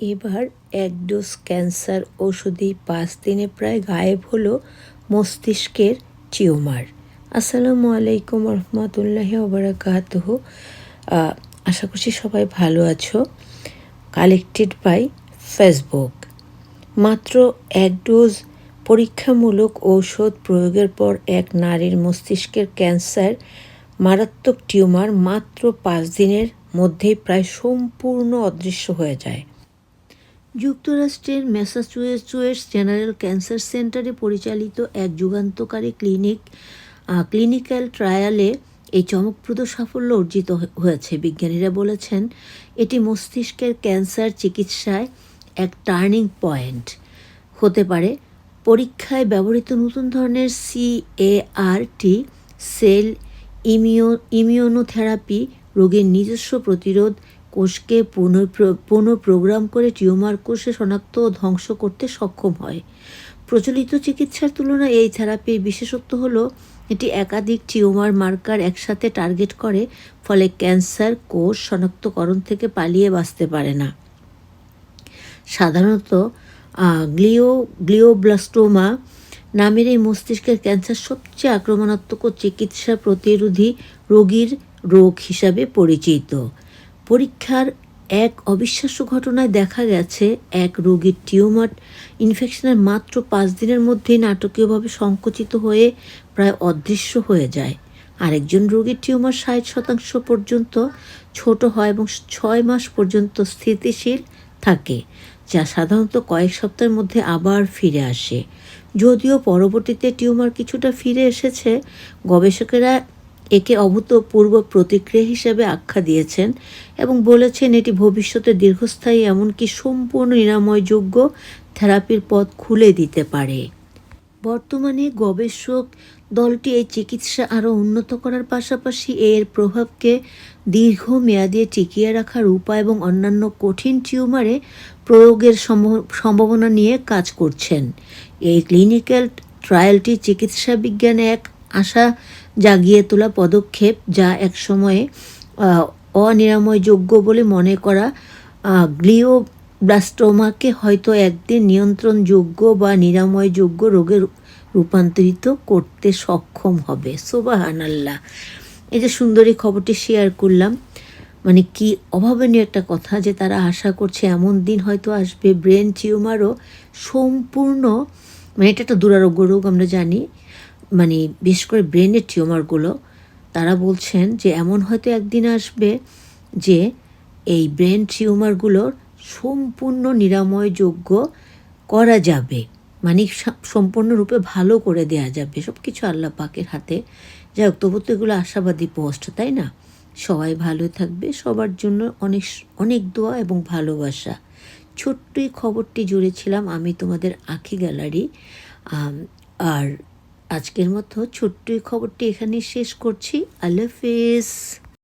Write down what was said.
এবার এক dose cancer ওষুধেই পাঁচ দিনে প্রায় গায়েব হলো মস্তিষ্কের টিউমার। আসসালামু আলাইকুম রহমতুল্লাহ ওবরাকাতহ। আশা করছি সবাই ভালো আছো। কালেক্টেড বাই ফেসবুক মাত্র এক ডোজ পরীক্ষামূলক ঔষধ প্রয়োগের পর এক নারীর মস্তিষ্কের ক্যান্সার মারাত্মক টিউমার মাত্র পাঁচ দিনের মধ্যেই প্রায় সম্পূর্ণ অদৃশ্য হয়ে যায়। যুক্তরাষ্ট্রের ম্যাসাচুয়েটস জেনারেল ক্যান্সার সেন্টারে পরিচালিত এক যুগান্তকারী ক্লিনিক ক্লিনিক্যাল ট্রায়ালে এই চমকপ্রদ সাফল্য অর্জিত হয়েছে, বিজ্ঞানীরা বলেছেন। এটি মস্তিষ্কের ক্যান্সার চিকিৎসায় এক টার্নিং পয়েন্ট। হতে পারে, পরীক্ষায় ব্যবহৃত নতুন ধরনের সিএআরটি সেল ইমিও, ইমিউনোথেরাপি, রোগীর নিজস্ব প্রতিরোধ কোষকে পুনঃপ্রোগ্রাম করে টিউমার কোষে শনাক্ত ও ধ্বংস করতে সক্ষম হয়। প্রচলিত চিকিৎসার তুলনায় এই থেরাপির বিশেষত্ব হলো, এটি একাধিক টিউমার মার্কার একসাথে টার্গেট করে, ফলে ক্যান্সার কোষ শনাক্তকরণ থেকে পালিয়ে বাঁচতে পারে না। সাধারণত গ্লিও, গ্লিওব্লাস্টোমা নামের এই মস্তিষ্কের ক্যান্সার সবচেয়ে আক্রমণাত্মক চিকিৎসা প্রতিরোধী রোগীর রোগ হিসাবে পরিচিত। পরীক্ষার এক অবিশ্বাস্য ঘটনায় দেখা গেছে এক রোগীর টিউমার। ইনফেকশনের মাত্র পাঁচ দিনের মধ্যেই নাটকীয়ভাবে সংকুচিত হয়ে প্রায় অদৃশ্য হয়ে যায়। আরেকজন রোগীর টিউমার ষাট শতাংশ পর্যন্ত ছোট হয় এবং ছয় মাস পর্যন্ত স্থিতিশীল থাকে, যা সাধারণত কয়েক সপ্তাহের মধ্যে আবার ফিরে আসে। যদিও পরবর্তীতে টিউমার কিছুটা ফিরে এসেছে, গবেষকেরা একে অভূতপূর্ব প্রতিক্রিয়া হিসেবে আখ্যা দিয়েছেন এবং বলেছেন, এটি ভবিষ্যতে দীর্ঘস্থায়ী এমনকি সম্পূর্ণ নিরাময়যোগ্য থেরাপির পথ খুলে দিতে পারে। বর্তমানে গবেষক দলটি এই চিকিৎসা আরও উন্নত করার পাশাপাশি এর প্রভাবকে দীর্ঘমেয়াদে টিকিয়ে রাখার উপায় এবং অন্যান্য কঠিন টিউমারে প্রয়োগের সম্ভাবনা নিয়ে কাজ করছেন। এই ক্লিনিক্যাল ট্রায়ালটি চিকিৎসা বিজ্ঞানে এক আশা জাগিয়ে তোলা পদক্ষেপ যা এক সময়ে অনিরাময়যোগ্য বলে মনে করা গ্লিওব্লাস্টোমাকে হয়তো একদিন নিয়ন্ত্রণযোগ্য বা নিরাময়যোগ্য রোগে রূপান্তরিত করতে সক্ষম হবে। সোবাহান আল্লাহ এই যে সুন্দরী খবরটি শেয়ার করলাম মানে কি অভাবনীয় একটা কথা যে তারা আশা করছে এমন দিন হয়তো আসবে। ব্রেন টিউমারও সম্পূর্ণ মানে এটা একটা দুরারোগ্য রোগ আমরা জানি। মানে বিশেষ করে ব্রেনের টিউমারগুলো, তারা বলছেন যে এমন হয়তো একদিন আসবে যে এই ব্রেন টিউমারগুলোর সম্পূর্ণ নিরাময়যোগ্য করা যাবে। মানে সম্পূর্ণরূপে ভালো করে দেয়া যাবে। সব কিছু আল্লাহ পাকের হাতে। যাই হোক, তবু তো এগুলো আশাবাদী পোস্ট, তাই না? সবাই ভালো থাকবে। সবার জন্য অনেক অনেক দোয়া এবং ভালোবাসা। ছোট্টই খবরটি জুড়েছিলাম আমি তোমাদের আখি গ্যালারি। আর আজকের মতো ছোট্ট খবরটি এখানে শেষ করছি। আল্লাহ